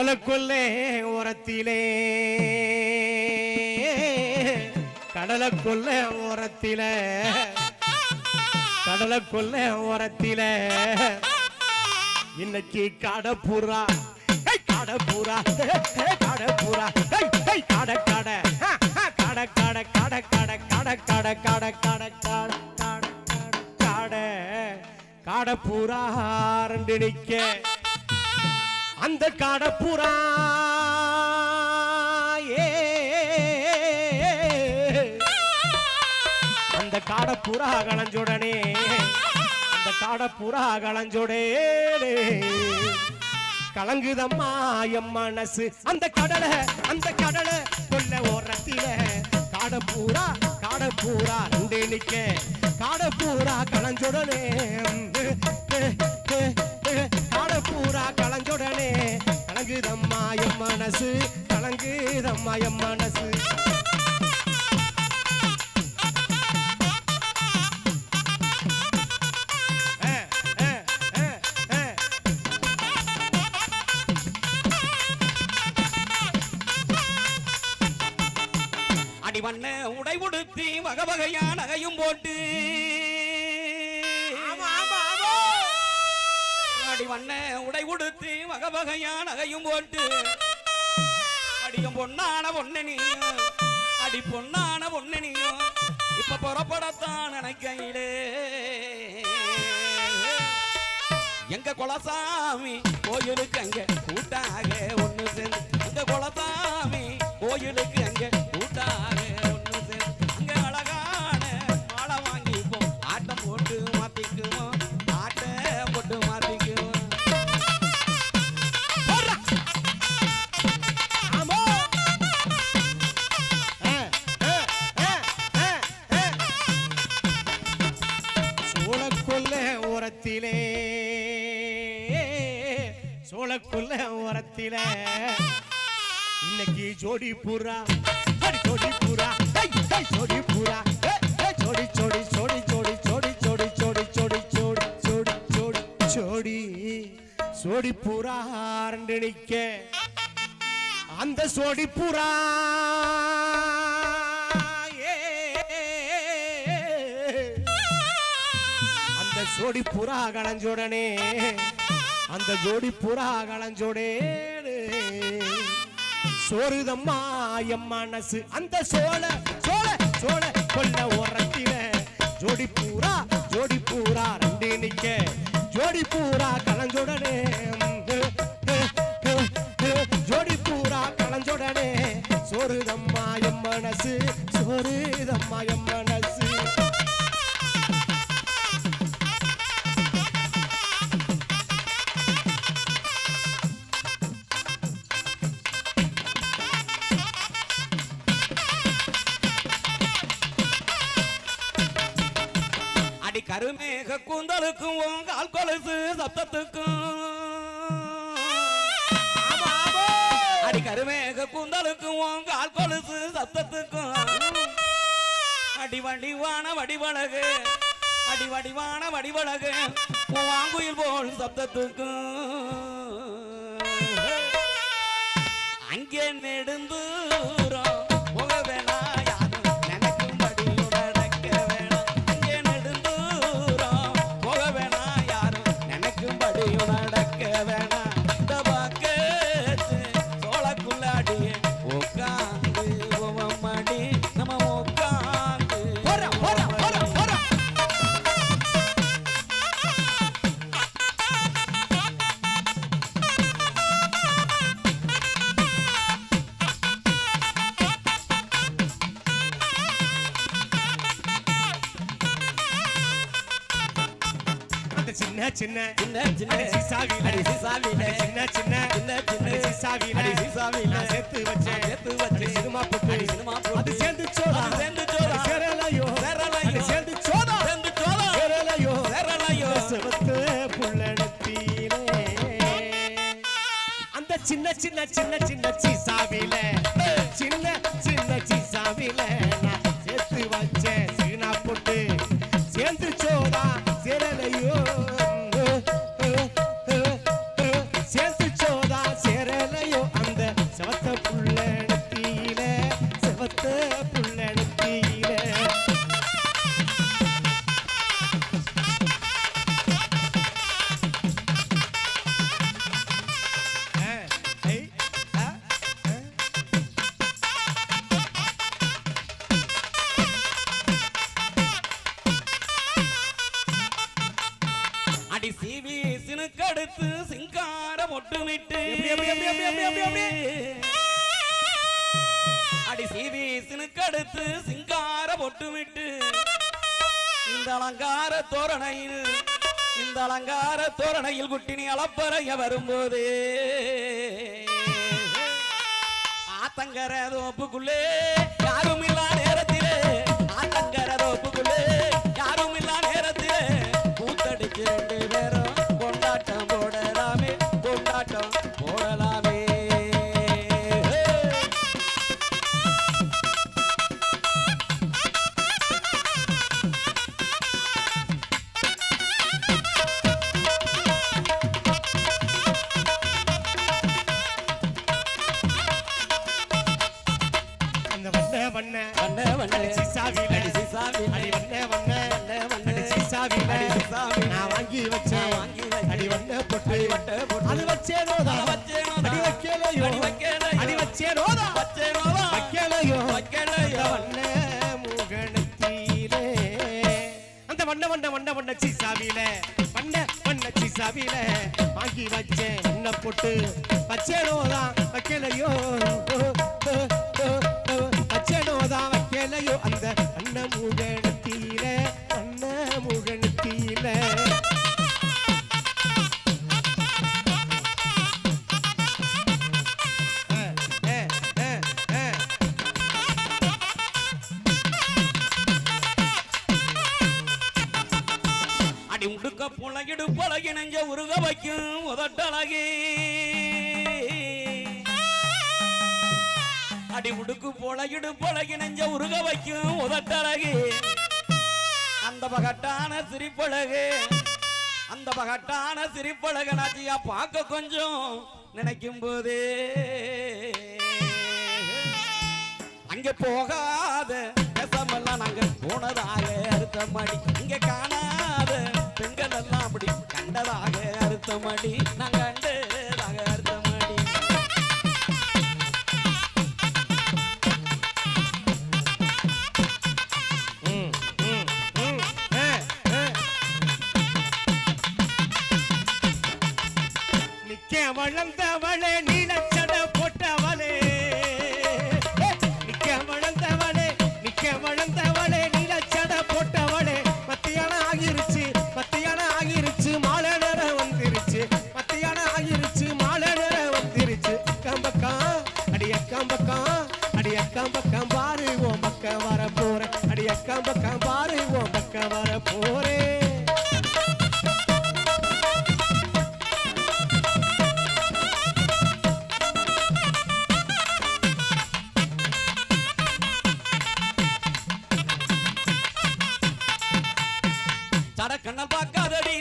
கடலுக்குள்ளே ஓரத்திலே. கடலுக்குள்ள ஓரத்தில. கடலுக்குள்ள ஓரத்தில. இன்னைக்கு கடப்புறா கடப்புறா கடப்புறா கட கட கட கட கட கட கட கட கட கட கட கட கட. காடப்புறா ரெண்டு நிக்க. அந்த காடப்புறா அந்த காடப்புறா களைஞ்சுடனே அந்த காடப்புறா களைஞ்சுடே கலங்குதம்மா எம் மனசு. அந்த கடலை அந்த கடலை கொல்ல ஓரத்தில. காடப்பூரா காடப்பூரா ரெண்டு நிக்க காடப்பூரா களைஞ்சுடனே. காடப்பூரா களைஞ்சுடனே. கலங்குதம்மா எம் மனசு கலங்குதம்மா எம் மனசு. வகை வகையா நகையும் போட்டு அடிவண்ண உடை உடுத்தி வகை வகையா நகையும் போட்டு. அடியும் பொன்னான பொன்னனியும் அடி பொன்னான பொன்னனியும் இப்ப புறப்படத்தான் நினைக்கையிலே எங்க குலசாமி கோயிலுக்கு அங்க கூட்டாக ஒண்ணு சேர்ந்து எங்க குலசாமி கோயிலுக்கு அங்க ஓரத்திலே சோழக்குள்ள ஓரத்தில இன்னைக்கு ஜோடி புறா ஜோடி புறா ஜோடி புறா ஜோடி ஜோடி ஜோடி ஜோடி ஜோடி ஜோடி ஜோடி ஜோடி ஜோடி ஜோடி ஜோடி ஜோடி சோடி புறா ரெண்டு அந்த சோடி புறா ஜோடி புறா களைஞ்சுடனே அந்த ஜோடி புறா களைஞ்சோடே சோறுதம்மா எம் மனசு. அந்த சோழ சோழ சோழ கொள்ள உரத்தில. ஜோடி பூரா ஜோடி பூரா ரெண்டு நிக்க. ஜோடி பூரா களைஞ்சுடனே ஜோடி பூரா களைஞ்சுடனே சோறுதம்மா எம் மனசு. சோறுதம்மா எம் மனசு. கருமேக கூந்தலுக்கும் உங்கால் கொலுசு சப்தத்துக்கும். அடி கருமேக கூந்தலுக்கும் உங்கால் கொலுசு சப்தத்துக்கும். அடி வடிவான வடிவழகு அடி வடிவான வடிவழகு வாங்குயில் போல் சப்தத்துக்கும். அங்கே நெடுந்து சின்ன சின்ன சின்ன அடி சிசாவில சின்ன சின்ன. சின்ன சின்ன. அடி சிசாவில அடி சிசாவில நான் சேர்த்து வச்சேன். சேர்த்து வச்சேன். சினிமா போட்டு. அடி சினிமா போட்டு. அது சேர்ந்து சோடா அது சேர்ந்து சோடா. அது சேரலையோ. சேரலையோ. அது சேர்ந்து சோடா சேர்ந்து சோடா. சேரலையோ. சேரலையோ. செவத்து புள்ளடத்திலே அந்த சின்ன சின்ன சின்ன சின்ன அலங்கார தோரணையில் குட்டினி அளப்பறைய வரும்போது ஆத்தங்கர தோப்புக்குள்ளே யாரும் இல்லா நேரத்திலே ஆத்தங்கர தோப்புக்குள்ளே யாரும் இல்லா நேரத்திலே கூத்தடிக்கிறேன் வண்ண. வண்ண வண்ண. சிசாவில அடி அடி வண்ண வண்ண. வண்ண வண்ண. அடி சிசாவில நான் வாங்கி வச்சேன். வாங்கி வச்சேன். அடி வண்ண பொட்டு. பொட்டு. அது வச்சேனோதா அது வச்சேனோதா. அடி வைக்கலையோ அடி வைக்கலையோ. அடி வச்சேனோதா பச்சைனோவா வைக்கலையோ வைக்கலையோ. அந்த வண்ண முகணத்திலே. அந்த வண்ண வண்ண வண்ண வண்ண சீசாவில. வண்ண வண்ண சீசாவில. வாங்கி வச்சேன். வண்ண பொட்டு. பச்சேனோதான் வைக்கலையோ. பச்சேனோதான் வைக்கலையோ அந்த வண்ண முகணத்தில வண்ண முகணத்தில அடி உடுக்க புலகிடு புலகி நெஞ்ச உருக வைக்கும் உதட்டழகி. அடி உடுக்கு புலகிடு புலகி நெஞ்ச உருக வைக்கும் உதட்டழகு. அந்த பகட்டான சிரிப்பழகு. அந்த பகட்டான சிரிப்பழகு நாச்சியா பார்க்க கொஞ்சம் நினைக்கும் போதே. அங்கே போகாத பேசாமல்லாம் நாங்க போனதாக அறுத்தமடி இங்க காணாத பெண்கள் எல்லாம் அப்படி கண்டதாக அறுத்தமடி நாங்க கண்டதாக அறுத்தமடி வளர்ந்தவளே நீ சடக்கண்ணல் பார்க்காதடி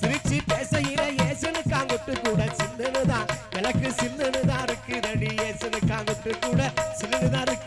சிரிச்சு பேசையில ஏசனுக்கு கூட சிந்தனுதான். எனக்கு சிந்தனுதான் இருக்குதடி. ஏசனுக்கு கூட சிந்தனுதான்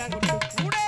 கொடுத்து கூட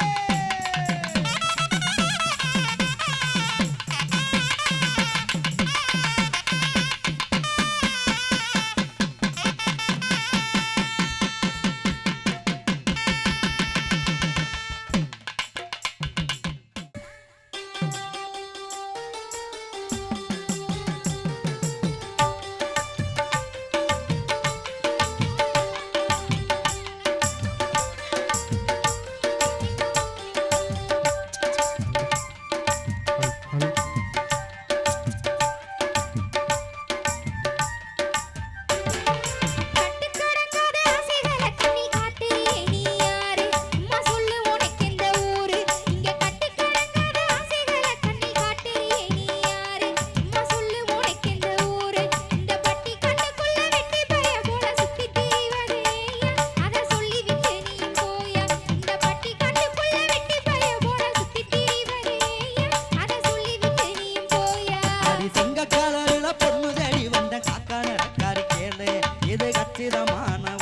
இது கச்சிதமான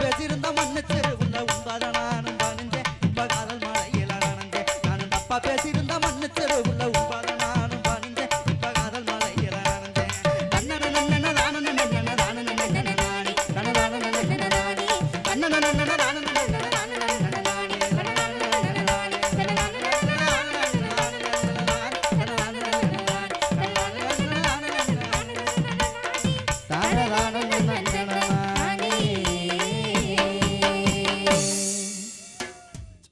பேசியிருந்தா